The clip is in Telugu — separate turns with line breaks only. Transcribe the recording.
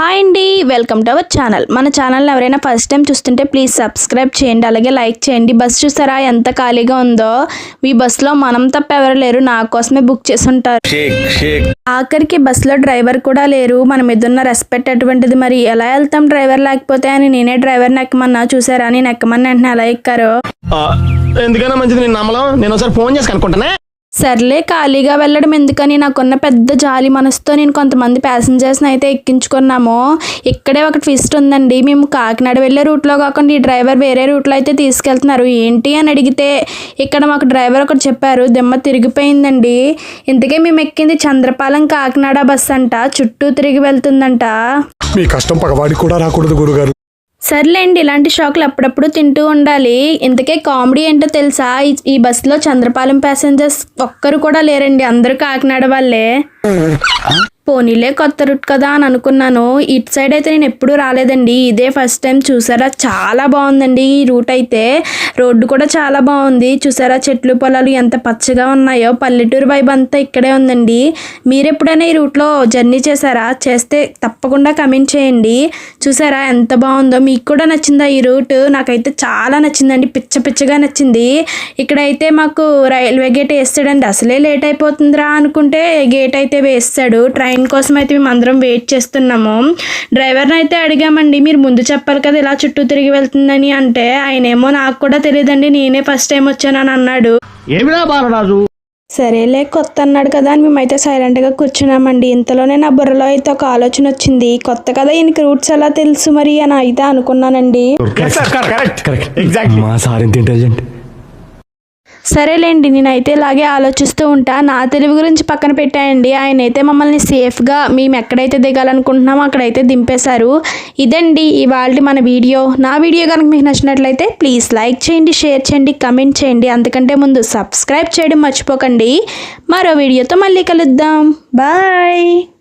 హాయ్ అండి వెల్కమ్ టు అవర్ ఛానల్. మన ఛానల్ ఎవరైనా ఫస్ట్ టైం చూస్తుంటే ప్లీజ్ సబ్స్క్రైబ్ చేయండి అలాగే లైక్ చేయండి. బస్ చూసారా ఎంత ఖాళీగా ఉందో? ఈ బస్సులో మనం తప్ప ఎవరు లేరు నా కోసమే బుక్ చేసి ఉంటారు ఆఖరికి బస్సులో డ్రైవర్ కూడా లేరు. మన మీద ఉన్న రెస్పెక్ట్ అటువంటిది మరి? ఎలా వెళ్తాం డ్రైవర్ లేకపోతే అని నేనే డ్రైవర్ని ఎక్కమన్నా చూసారా? నేను ఎక్కమని వెంటనే ఎలా ఎక్కారు?
ఆ, ఎందుకైనా మంచిది నేను నమ్మలం? నేను ఒకసారి ఫోన్ చేసి కనుక్కుంటానే?
సర్లే ఖాళీగా వెళ్ళడం ఎందుకని? నాకున్న పెద్ద జాలి మనసుతో నేను కొంతమంది ప్యాసింజర్స్ని అయితే ఎక్కించుకున్నాము. ఇక్కడే ఒక ట్విస్ట్ ఉందండి. మేము కాకినాడ వెళ్ళే రూట్లో కాకుండా ఈ డ్రైవర్ వేరే రూట్లో అయితే తీసుకెళ్తున్నారు. ఏంటి అని అడిగితే ఇక్కడ మాకు డ్రైవర్ ఒకటి చెప్పారు. దిమ్మ తిరిగిపోయిందండి. ఇంతకే మేము ఎక్కింది చంద్రపాలెం కాకినాడ బస్ అంట. చుట్టూ తిరిగి వెళ్తుందంట.
మీ కష్టం పగవాడికి కూడా రాకూడదు గురుగారు.
సర్లేండి ఇలాంటి షాకులు అప్పుడప్పుడు తింటూ ఉండాలి. ఇంతకే కామెడీ ఏంటో తెలుసా? ఈ- ఈ బస్సులో చంద్రపాలెం ప్యాసింజర్స్ ఒక్కరు కూడా లేరండి. అందరూ కాకినాడ వాళ్ళే. పోనీలే కొత్త రూట్ కదా అని అనుకున్నాను. ఇటు సైడ్ అయితే నేను ఎప్పుడూ రాలేదండి. ఇదే ఫస్ట్ టైం చూసారా? చాలా బాగుందండి ఈ రూట్ అయితే. రోడ్డు కూడా చాలా బాగుంది. చూసారా చెట్లు పొలాలు ఎంత పచ్చగా ఉన్నాయో. పల్లెటూరు వైబ్ అంతా ఇక్కడే ఉందండి. మీరు ఎప్పుడైనా ఈ రూట్లో జర్నీ చేశారా? చేస్తే తప్పకుండా కమెంట్ చేయండి. చూసారా ఎంత బాగుందో? మీకు కూడా నచ్చిందా ఈ రూట్? నాకైతే చాలా నచ్చిందండి. పిచ్చ పిచ్చగా నచ్చింది. ఇక్కడైతే మాకు రైల్వే గేట్ వేస్తాడండి. అసలే లేట్ అయిపోతుందిరా అనుకుంటే గేట్ అయితే వేస్తాడు. ట్రైన్ కోసం అయితే మేము అందరం వెయిట్ చేస్తున్నాము. డ్రైవర్ని అయితే అడిగామండి మీరు ముందు చెప్పాలి కదా ఇలా చుట్టూ తిరిగి వెళ్తుందని అంటే ఆయనేమో నాకు కూడా తెలియదండి నేనే ఫస్ట్ టైం వచ్చానని అన్నాడు.
ఏమిరా బాలరాజు?
సరేలే కొత్త అన్నాడు కదా అని మేమైతే సైలెంట్గా కూర్చున్నామండి. ఇంతలోనే నా బుర్రలో అయితే ఒక ఆలోచన వచ్చింది. కొత్త కదా ఈయనకి రూట్స్ ఎలా తెలుసు మరి అని అయితే అనుకున్నానండి.
కరెక్ట్ కరెక్ట్ ఎగ్జాక్ట్లీ
మా సార్ ఇంత ఇంటెలిజెంట్
సరేలేండి నేనైతే ఇలాగే ఆలోచిస్తూ ఉంటా. నా తెలివి గురించి పక్కన పెట్టాయండి. ఆయన అయితే మమ్మల్ని సేఫ్గా మేము ఎక్కడైతే దిగాలనుకుంటున్నామో అక్కడైతే దింపేశారు. ఇదండి ఇవాళ మన వీడియో. నా వీడియో కనుక మీకు నచ్చినట్లయితే ప్లీజ్ లైక్ చేయండి షేర్ చేయండి కమెంట్ చేయండి. అంతకంటే ముందు సబ్స్క్రైబ్ చేయడం మర్చిపోకండి. మరో వీడియోతో మళ్ళీ కలుద్దాం. బాయ్.